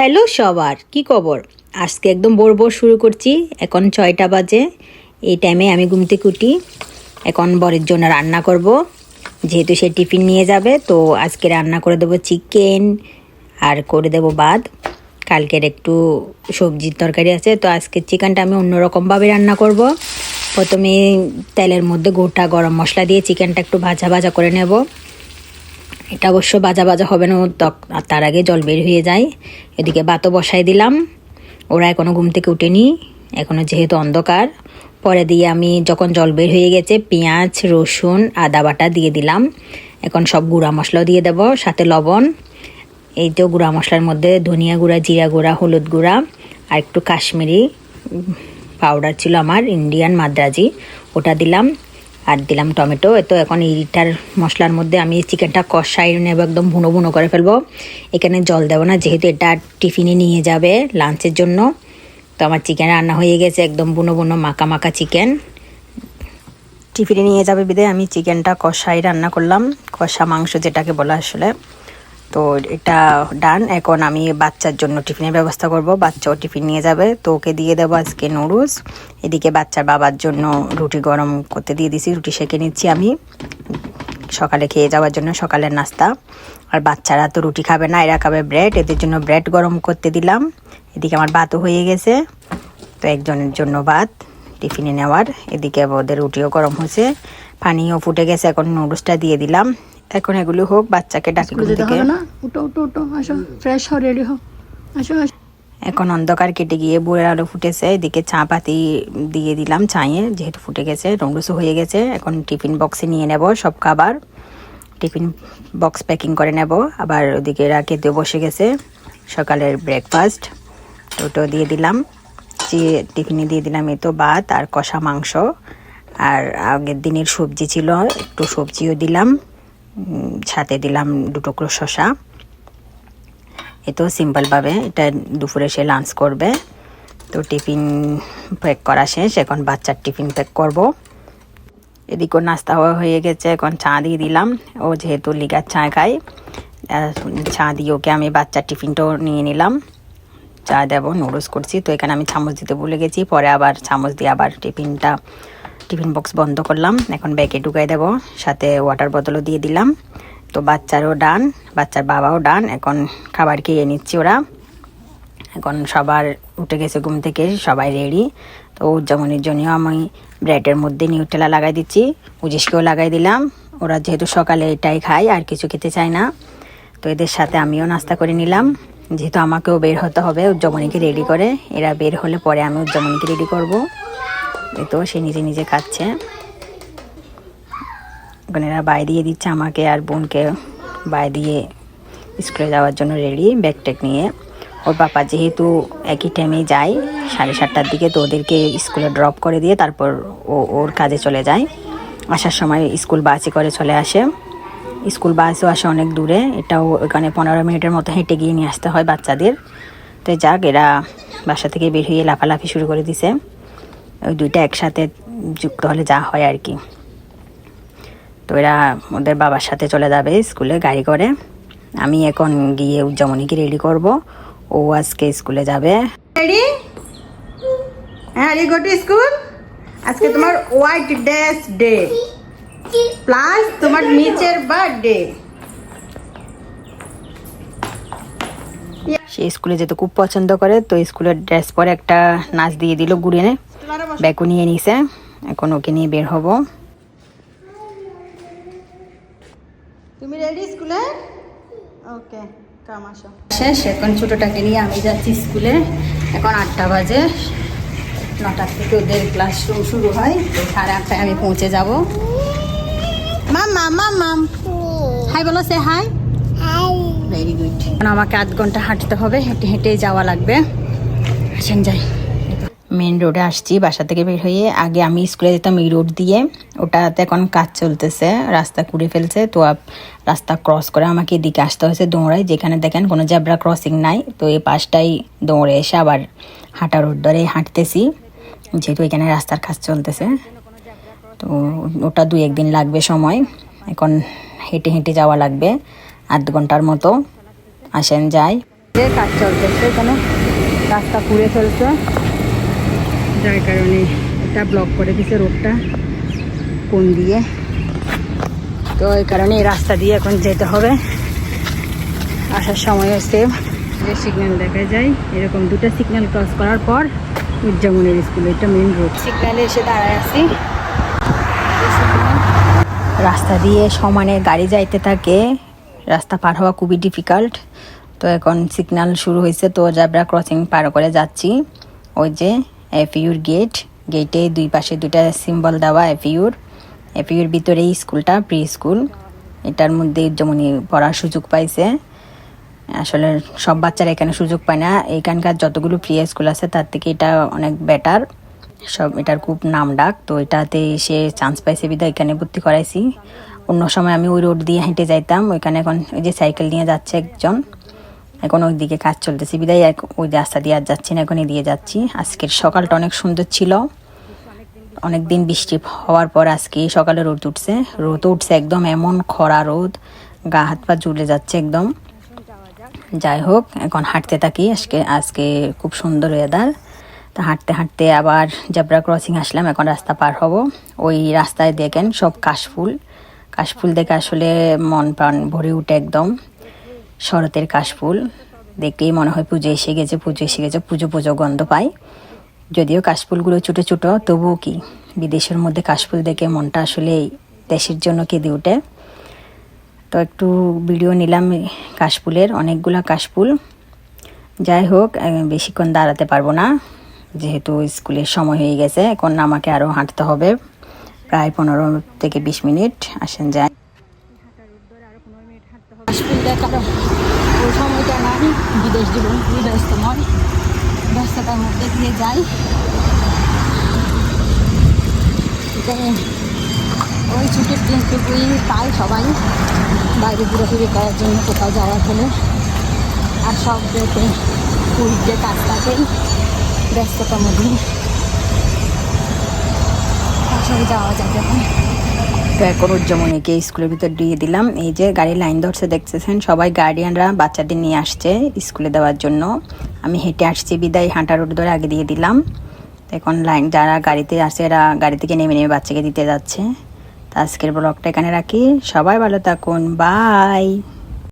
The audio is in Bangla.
হ্যালো সবার, কি খবর? আজকে একদম বোর বোর শুরু করছি। এখন ছয়টা বাজে। এই টাইমে আমি ঘুমতে কুটি এখন বরের জন্য রান্না করব। যেহেতু সে টিফিন নিয়ে যাবে, তো আজকে রান্না করে দেবো চিকেন আর করে দেবো ভাত। কালকের একটু সবজির তরকারি আছে, তো আজকে চিকেনটা আমি অন্যরকমভাবে রান্না করব। প্রথমে তেলের মধ্যে গোটা গরম মশলা দিয়ে চিকেনটা একটু ভাজা ভাজা করে নেব। এটা অবশ্য বাজা বাজা হবে না আর তার আগে জল বের হয়ে যায়। এদিকে ভাতও বসাই দিলাম। ওরা এখনও ঘুম থেকে উঠেনি। এখনও যেহেতু অন্ধকার, পরে দিয়ে আমি যখন জল বের হয়ে গেছে, পেঁয়াজ, রসুন, আদা বাটা দিয়ে দিলাম। এখন সব গুঁড়া মশলাও দিয়ে দেব, সাথে লবণ। এই তো গুঁড়া মশলার মধ্যে ধনিয়া গুঁড়া, জিরা গুঁড়া, হলুদ গুঁড়া আর একটু কাশ্মীরি পাউডার ছিল আমার, ইন্ডিয়ান মাদ্রাজি। ওটা দিলাম। আর দিলাম টমেটো। তো এখন এইটার মশলার মধ্যে আমি চিকেনটা কষাই নেব, একদম ভুনো ভুনো করে ফেলব। এখানে জল দেবো না, যেহেতু এটা টিফিনে নিয়ে যাবে লাঞ্চের জন্য। তো আমার চিকেন রান্না হয়ে গেছে, একদম বুনো বুনো মাখা মাখা চিকেন। টিফিনে নিয়ে যাবে বিদে, আমি চিকেনটা কষাই রান্না করলাম। কষা মাংস যেটাকে বলা আসলে। তো এটা ডান এখন আমি বাচ্চার জন্য টিফিনের ব্যবস্থা করব। বাচ্চাও টিফিন নিয়ে যাবে। তো ওকে দিয়ে দেবো আজকে নুডলস। এদিকে বাচ্চার বাবার জন্য রুটি গরম করতে দিয়ে দিছি। রুটি সেঁকে নিচ্ছি আমি। সকালে খেয়ে যাওয়ার জন্য সকালের নাস্তা। আর বাচ্চারা তো রুটি খাবে না, এরা খাবে ব্রেড এদের জন্য ব্রেড গরম করতে দিলাম। এদিকে আমার ভাতও হয়ে গেছে। তো একজনের জন্য ভাত টিফিনে নেওয়ার। এদিকে ওদের রুটিও গরম হয়েছে। পানিও ফুটে গেছে। এখন নুডলসটা দিয়ে দিলাম। এখন এগুলো হোক বাচ্চাকে ডাকি হবে না? উঠো উঠো উঠো আসো ফ্রেশ হও রেডি হও। আসো আসো। এখন অন্ধকার কেটে গিয়ে বুড়ের আলো ফুটেছে। এদিকে চা পাতি দিয়ে দিলাম চায়ে যেহেতু ফুটে গেছে রঙ্গুসও হয়ে গেছে। এখন টিফিন বক্সে নিয়ে নেব সব খাবার। টিফিন বক্স প্যাকিং করে নেব। আবার ওদিকে এরা খেতে বসে গেছে। সকালের ব্রেকফাস্ট ওটাও দিয়ে দিলাম। যে টিফিনে দিয়ে দিলাম এই তো ভাত আর কষা মাংস। আর আগের দিনের সবজি ছিল একটু সবজিও দিলাম। সাথে দিলাম দু টুকরো শশা এ তো সিম্পলভাবে এটা দুপুরে সে লাঞ্চ করবে। তো টিফিন প্যাক করা শেষ, এখন বাচ্চার টিফিন প্যাক করব। এদিকেও নাস্তা হয়ে গেছে, এখন চা দিয়ে দিলাম। ও যেহেতু লিগার চা খায় চা দিয়ে ওকে আমি বাচ্চার টিফিনটাও নিয়ে নিলাম। চা দেবো নুডলস করছি। তো এখানে আমি চামচ দিতে ভুলে গেছি, পরে আবার চামচ দিয়ে আবার টিফিনটা টিফিন বক্স বন্ধ করলাম। এখন ব্যাগে ঢুকাই দেবো। সাথে ওয়াটার বোতলও দিয়ে দিলাম। তো বাচ্চারও ডান, বাচ্চার বাবাও ডান। এখন খাবার খেয়ে নিচ্ছি ওরা। এখন সবার উঠে গেছে ঘুম থেকে, সবাই রেডি তো উদযাপনের জন্য আমি ব্রেডের মধ্যে নিউটেলা লাগাই দিচ্ছি। উজিসকেও লাগাই দিলাম। ওরা যেহেতু সকালে এটাই খায়, আর কিছু খেতে চায় না। তো এদের সাথে আমিও নাস্তা করে নিলাম। যেহেতু আমাকেও বের হতে হবে, উদযাপনীকে রেডি করে। এরা বের হলে পরে আমি উদযাপনীকে রেডি করব। এই তো সে নিজে নিজে খাচ্ছে। এখন এরা বাই দিয়ে দিচ্ছে আমাকে আর বোনকে। বাই দিয়ে স্কুলে যাওয়ার জন্য রেডি ব্যাগ ট্যাগ নিয়ে। ওর বাবা যেহেতু একই টাইমে যায়, সাড়ে সাতটার দিকে তো ওদেরকে স্কুলে ড্রপ করে দিয়ে তারপর ও, ওর কাজে চলে যায়। আসার সময় স্কুল বাসে করে চলে আসে। স্কুল বাসও আসে অনেক দূরে, এটাও ওখানে পনেরো মিনিটের মতো হেঁটে গিয়ে নিয়ে আসতে হয় বাচ্চাদের। তো যাক, এরা বাসা থেকে বের হয়ে লাফালাফি শুরু করে দিছে। ওই দুইটা একসাথে যুক্ত হলে যা হয় আর কি। তো এরা ওদের বাবার সাথে চলে যাবে স্কুলে গাড়ি করে। আমি এখন গিয়ে উদযাপনীকে রেডি করব। ও আজকে স্কুলে যাবে। রেডি হ্যাঁ রেডি গো টু স্কুল আজকে তোমার হোয়াইট ড্রেস ডে প্লাস তোমার নিচের বার্থডে সে স্কুলে যেতে খুব পছন্দ করে তো স্কুলের ড্রেস পরে একটা নাচ দিয়ে দিল ঘুরে ব্যাগও নিয়ে নিছে এখন ওকে নিয়ে বের হব। তুমি রেডি স্কুলে? ওকে কাম আসো। শেষ এখন ছোটোটাকে নিয়ে আমি যাচ্ছি স্কুলে। এখন আটটা বাজে। নটার থেকে ওদের ক্লাসরুম শুরু হয়। তো সাড়ে আটটায় আমি পৌঁছে যাব। মাম্মা মাম্মাম হাই বলো সে হাই ভেরি গুড এখন আমাকে আধ ঘণ্টা হাঁটতে হবে। হেঁটে হেঁটে যাওয়া লাগবে। আসেন যাই। মেন রোডে আসছি, বাসা থেকে বের হয়ে আগে আমি স্কুলে যেতাম এই রোড দিয়ে। ওটাতে এখন কাজ চলতেছে, রাস্তা কুড়ে ফেলছে, তো রাস্তা ক্রস করে আমাকে এদিকে আসতে হয়েছে দৌড়ায়। যেখানে দেখেন কোনো জ্যাবরা ক্রসিং নাই, তো এই পাশটাই দৌড়ে এসে আবার হাঁটা রোড ধরে হাঁটতেছি। যেহেতু এখানে রাস্তার কাজ চলতেছে, তো ওটা দুই একদিন লাগবে সময়। এখন হেঁটে হেঁটে যাওয়া লাগবে, আধ ঘণ্টার মতো। আসেন যাই। কাজ চলতেছে এখানে, রাস্তা পুড়ে ফেলছে। যার কারণে এটা ব্লক করে দিছে রোডটা, কোন দিয়ে। তো এই কারণে এই রাস্তা দিয়ে এখন যেতে হবে। আসার সময় সেভ যে সিগন্যাল দেখা যায়, এরকম দুটো সিগন্যাল ক্রস করার পর উজ্জামনের স্কুল এটা মেন রোড সিগন্যালে এসে দাঁড়ায় আছি। রাস্তা দিয়ে সমানে গাড়ি যাইতে থাকে, রাস্তা পার হওয়া খুবই ডিফিকাল্ট তো এখন সিগন্যাল শুরু হয়েছে, তো জাবরা ক্রসিং পার করে যাচ্ছি। ওই যে এফইউর গেট গেটে দুই পাশে দুইটা সিম্বল দেওয়া এফইউর এফইউর ভিতরেই স্কুলটা প্রি স্কুল এটার মধ্যে যেমনই পড়ার সুযোগ পাইছে। আসলে সব বাচ্চারা এখানে সুযোগ পায় না। এখানকার যতগুলো প্রি স্কুল আছে, তার থেকে এটা অনেক বেটার সব এটার খুব নাম ডাক। তো এটাতে সে চান্স পাইছে বিধায় এখানে ভর্তি করাইছি। অন্য সময় আমি ওই রোড দিয়ে হেঁটে যাইতাম। ওইখানে এখন ওই যে সাইকেল নিয়ে যাচ্ছে একজন। এখন ওই দিকে কাজ চলতেছে। বিদায় ওই রাস্তা দিয়ে আর যাচ্ছি না এখন দিয়ে যাচ্ছি। আজকের সকালটা অনেক সুন্দর ছিল। অনেক দিন বৃষ্টি হওয়ার পর আজকে সকালে রোদ উঠছে। রোদ উঠছে একদম এমন খরা রোদ, গা হাত পা জ্বলে যাচ্ছে একদম। যাই হোক, এখন হাঁটতে থাকি। আজকে আজকে খুব সুন্দর ওয়েদার তা হাঁটতে হাঁটতে আবার জাবরা ক্রসিং আসলাম, এখন রাস্তা পার হব। ওই রাস্তায় দেখেন সব কাশফুল। কাশফুল দেখে আসলে মন প্রাণ ভরে উঠে একদম। শরতের কাশফুল। দেখলেই মনে হয় পুজো এসে গেছে, পুজো এসে গেছে, পুজো পুজো গন্ধ পাই। যদিও কাশফুলগুলো ছোটো ছোটো, তবুও কি, বিদেশের মধ্যে কাশফুল দেখে মনটা আসলে দেশের জন্য কেঁদে ওঠে। তো একটু ভিডিও নিলাম কাশফুলের, অনেকগুলা কাশফুল। যাই হোক বেশিক্ষণ দাঁড়াতে পারব না। যেহেতু স্কুলের সময় হয়ে গেছে, এখন আমাকে আরও হাঁটতে হবে। প্রায় পনেরো থেকে বিশ মিনিট, আসেন যায় কাশফুল দেখার ওই সময়টা নাই জীবন খুবই ব্যস্তময় ব্যস্ততার মধ্যে দিয়ে যাই। ওই ছুটির দিনটুকুই পাই সবাই বাইরে ঘুরাঘুরি করার জন্য কোথাও যাওয়ার হলে আর সব ডেতে পুরীতে কাজ থাকেই ব্যস্ততার মধ্যে। আসলে যাওয়া যাবে এখন। তো এখন উজ্জমনিকে স্কুলের ভিতর দিয়ে দিলাম। এই যে গাড়ি লাইন ধরছে, দেখতেছেন? সবাই গার্ডিয়ানরা বাচ্চাদের নিয়ে আসছে স্কুলে দেওয়ার জন্য। আমি হেঁটে আসছি, বিদায় হাঁটা রোড ধরে আগে দিয়ে দিলাম। এখন লাইন, যারা গাড়িতে আসে, এরা গাড়ি থেকে নেমে নেমে বাচ্চাকে দিতে যাচ্ছে। তা আজকের ব্লগটা এখানে রাখি। সবাই ভালো থাকুন। বাই